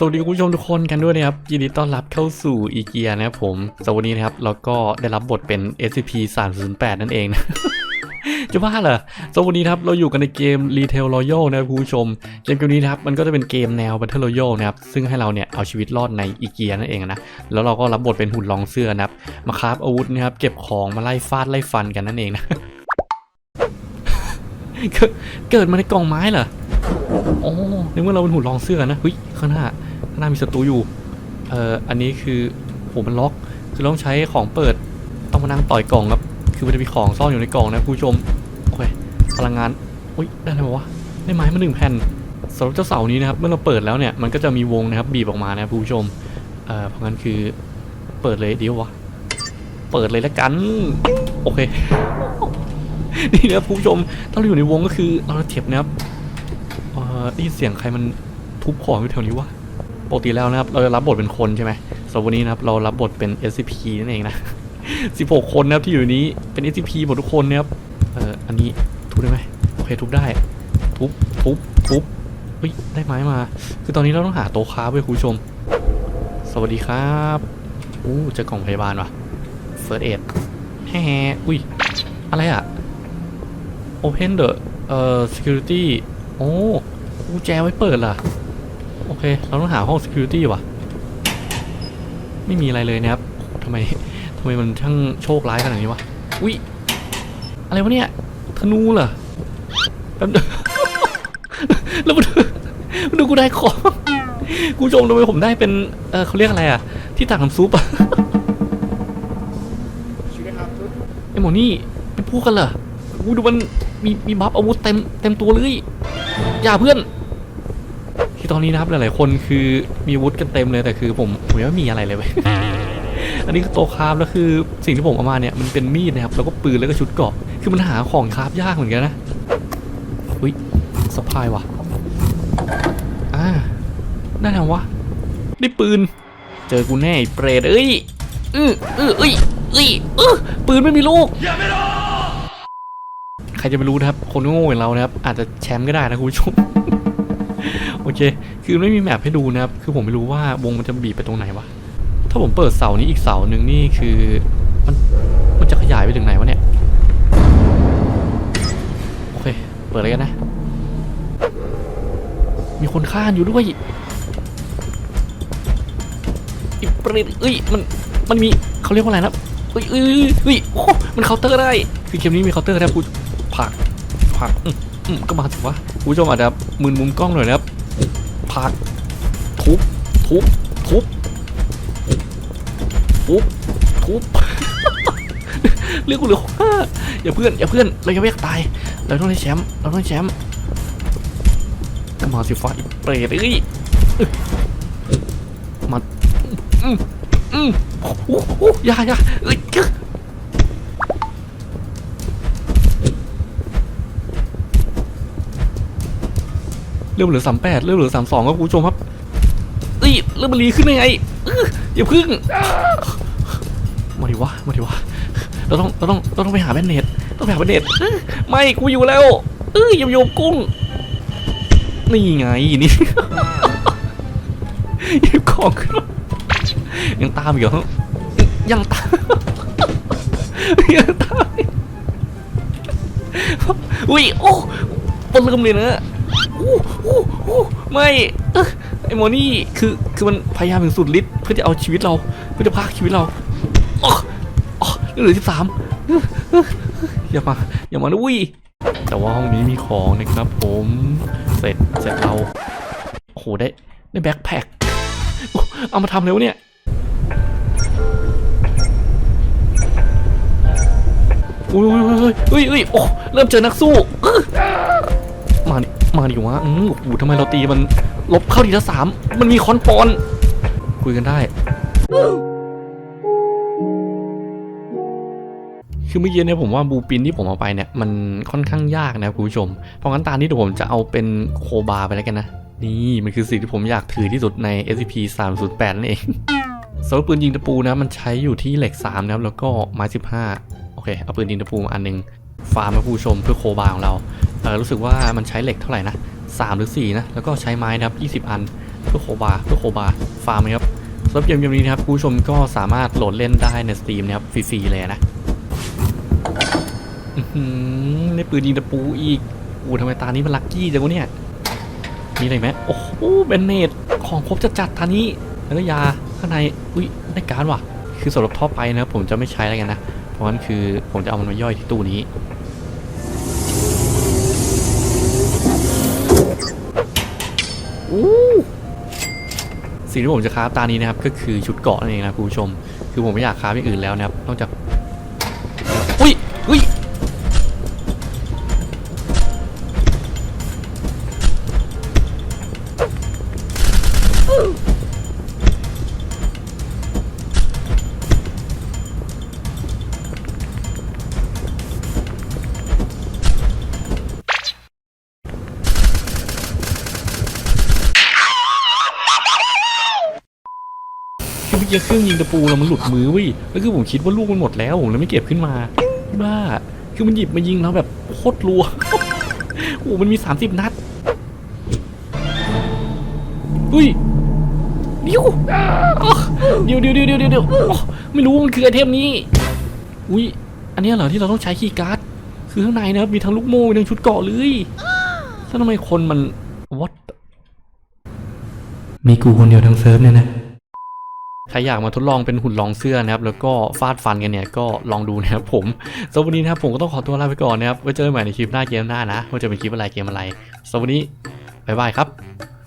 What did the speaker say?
สวัสดีคุณผู้ชมทุกคนกันด้วยนะครับ ยินดีต้อนรับเข้าสู่อีเกียนะครับผมสวัสดีนะครับเราก็ได้รับบทเป็น SCP 3 0 8นั่นเองนะ จะว่าเหรอสวัสดีครับเราอยู่กันในเกม Retail Royal นะครับคุณผู้ชม เกมเกมนี้นะครับมันก็จะเป็นเกมแนว Battle Royal นะครับซึ่งให้เราเนี่ยเอาชีวิตรอดในอีเกียนั่นเองนะแล้วเราก็รับบทเป็นหุ่นรองเสื้อนะครับมาคราฟอาวุธนะครับเก็บของมาไล่ฟาดไล่ฟันกันนั่นเองนะ เกิดเกิดมาในกล่องไม้เหรอโอ้นึกว่าเราเป็นหุ่นรองเสื้อนะเฮ้ยข้างหน้า ข้างหน้ามีศัตรูอยู่ เอ่อ อันนี้คือโหมันล็อก คือต้องใช้ของเปิด ต้องมานั่งต่อยกล่องครับ คือมันจะมีของซ่อนอยู่ในกล่องนะคุณผู้ชม โอเค พลังงาน อุ้ย ได้ไหมวะ ได้ไม้มาหนึ่งแผ่นสำหรับเจ้าเสานี้นะครับ เมื่อเราเปิดแล้วเนี่ย มันก็จะมีวงนะครับ บีบออกมานะผู้ชม เอ่อ เพราะงั้นคือเปิดเลยเดี๋ยววะ เปิดเลยแล้วกัน โอเค นี่นะผู้ชม ถ้าเราอยู่ในวงก็คือเราจะเจ็บนะครับเอ่อได้ยินเสียงใครมันทุบของอยู่แถวนี้วะ ปกติแล้วนะครับ เราจะรับบทเป็นคนใช่ไหมสำหรับวันนี้นะครับ เรารับบทเป็น SCP นั่นเองนะ 16 คนนะครับที่อยู่นี้เป็น SCP หมดทุกคนนะครับ เอ่อ อันนี้ทุบได้ไหมโอเคทุบได้ ทุบ ทุบ ทุบเฮ้ย ได้ไม้มา คือตอนนี้เราต้องหาโต๊ะค้าไว้คุณผู้ชม สวัสดีครับอู้เจอกล่องพยาบาลว่ะ First Aid แฮ่อุ้ย อะไรอะ Open the เอ่อ security โอ้กุญแจไว้เปิดล่ะ โอเค เราต้องหาห้อง security ว่ะ ไม่มีอะไรเลยนะครับทำไมทำไมมันช่างโชคร้ายขนาดนี้วะ อุ๊ย อะไรวะเนี่ย ธนูเหรอแป๊บแล้วมาดูมาดูกูได้ของกูชมทำไมผมได้เป็นเออเขาเรียกอะไรอะ ที่ตักน้ำซุปอะไอหมอนี่เป็นพวกกันเหรอกูดูมันมีมีบัฟอาวุธเต็มเต็มตัวเลย อย่าเพื่อน คือตอนนี้นะครับหลายๆคนคือมีอาวุธกันเต็มเลยแต่คือผมผมยังไม่มีอะไรเลยเว้ยอันนี้คือโตะคราฟแล้วคือสิ่งที่ผมเอามาเนี่ยมันเป็นมีดนะครับแล้วก็ปืนแล้วก็ชุดเกราะคือมันหาของคราฟยากเหมือนกันนะอุ้ยสะพายว่ะอ่าได้ทำวะได้ปืน เจอกูแน่ไอ้เปรตเอ้ยอืออือเอ้ยเอ้ยเออปืนไม่มีลูกใครจะไปรู้นะครับคนโง่อย่างเรานะครับอาจจะแชมป์ก็ได้นะคุณผู้ชม โอเค คือไม่มีแมปให้ดูนะครับ คือผมไม่รู้ว่าวงมันจะบีบไปตรงไหนวะ ถ้าผมเปิดเสานี้อีกเสาหนึ่งนี่คือมันมันจะขยายไปถึงไหนวะเนี่ย โอเค เปิดเลยกันนะ มีคนข้านอยู่ด้วยอีเปรตเอ้ย มัน มันมีเขาเรียกว่าอะไรนะเอ้ยเอ้ยเอ้ยโอ้มันเคาน์เตอร์ได้ คือเกมนี้มีเคาน์เตอร์นะครับคุณผลักผักอืมอืม ก็มาถือว่าคุณผู้ชมอาจจะมึนมุมกล้องหน่อยนะครับผลักทุบทุบทุบทุบทุบเรียกกูเหลือห้าอย่าเพื่อนอย่าเพื่อนเรายังไม่อยากตายเราต้องได้แชมป์เราต้องได้แชมป์ก็มาสิฟ้าอีกเปรตเอ้ยมาอืมอืมโอ้โหอย่าอย่าเอ้ย เรื่องเหลือสามแปดเรื่องเหลือสามสองครับคุณผู้ชมครับเอ้ยเรื่องมันรีขึ้นได้ไงอื้ออย่าพึ่งมาดิวะมาดิวะเราต้องเราต้องเราต้องไปหาแบนเนตต้องไปหาแบนเนตไม่กูอยู่แล้วเอ้ยอยาโยมกุ้งนี่ไงนี่ยิบของขึ้นยังตามอยู่ยังตามยังตามอุ้ยโอ้ปนลืมเลยนะ อ้โอ้โอ้ไม่ไอโมนี่คือคือมันพยายามถึงสุดฤทธิ์เพื่อจะเอาชีวิตเราเพื่อจะพากชีวิตเราอ๋ออ๋อเหลือสิบสามอย่ามาอย่ามานะอุ้ยแต่ว่าห้องนี้มีของนะครับผม เสร็จเสร็จเราโอ้โหได้ได้แบ็คแพ็คเอามาทำเลยวเนี่ยอุ้ยอุ้ยอุ้ยอุ้ยโอ้เริ่มเจอนักสู้ มาดิมาดิวะอืมโอ้โหทำไมเราตีมันลบเข้าทีละสามมันมีคอนปอน คุยกันได้ คือเมื่อกี้เนี่ยผมว่าบูปินที่ผมเอาไปเนี่ยมันค่อนข้างยากนะครับคุณผู้ชม เพราะงั้นตานี้เดี๋ยวผมจะเอาเป็นโคบาไปแล้วกันนะ นี่มันคือสิ่งที่ผมอยากถือที่สุดใน SCP 308นั่นเองสำหรับปืนยิงตะปูนะมันใช้อยู่ที่เหล็ก3นะครับแล้วก็ไม้ 15 โอเค เอาปืนยิงตะปูมาอันหนึงฟาร์มมาผู้ชมเพื่อโคบาของเรา อรู้สึกว่ามันใช้เหล็กเท่าไหร่นะ3หรือ4นะแล้วก็ใช้ไม้นะครับ20 อันเพื่อโคบาเพื่อโคบาฟาร์มนะครับสำหรับเกมเกมนี้นะครับคุณผู้ชมก็สามารถโหลดเล่นได้ในสตรีมนะครับฟรีๆเลยนะอื้ปืนยิงตะปูอีกอู้ทำไมตานี้มันลัคกี้จังวะเนี่ยมีอะไรไหมโอ้โหเบนเนตของครบจะจัดๆทานี้แล้วก็ยาข้างในอุ้ยได้การว่ะ คือสำหรับท่อไปนะผมจะไม่ใช้แล้วกันนะ เพราะงั้นคือผมจะเอามันมาย่อยที่ตู้นี้ สิ่งที่ผมจะคราฟตานี้นะครับก็คือชุดเกาะนั่นเองนะคุณผู้ชม คือผมไม่อยากคราฟอย่างอื่นแล้วนะครับนอกจาก กี้เครื่องยิงตะปูเรามันหลุดมือเว้ยแล้วคือผมคิดว่าลูกมันหมดแล้วผมเลยไม่เก็บขึ้นมาบ้าคือมันหยิบมายิงเราแบบโคตรรัวโอ้โหมันมี 30 นัดอุ้ยเดี๋ยวเดี๋ยวเดี๋ยวเดี๋ยวเดี๋ยวไม่รู้มันคือไอเทมนี้อุ้ยอันนี้เหรอที่เราต้องใช้คีย์การ์ดคือข้างในนะครับมีทั้งลูกโม่มีทั้งชุดเกาะเลยแล้วทำไมคนมัน what มีกูคนเดียวทั้งเซิร์ฟเนี่ยนะ ใครอยากมาทดลองเป็นหุ่นลองเสื้อนะครับ แล้วก็ฟาดฟันกันเนี่ยก็ลองดูนะครับผมสำหรับวันนี้นะครับผมก็ต้องขอตัวลาไปก่อนนะครับไว้เจอกันใหม่ในคลิปหน้าเกมหน้านะว่าจะเป็นคลิปอะไรเกมอะไรสำหรับวันนี้บ๊ายบายครับ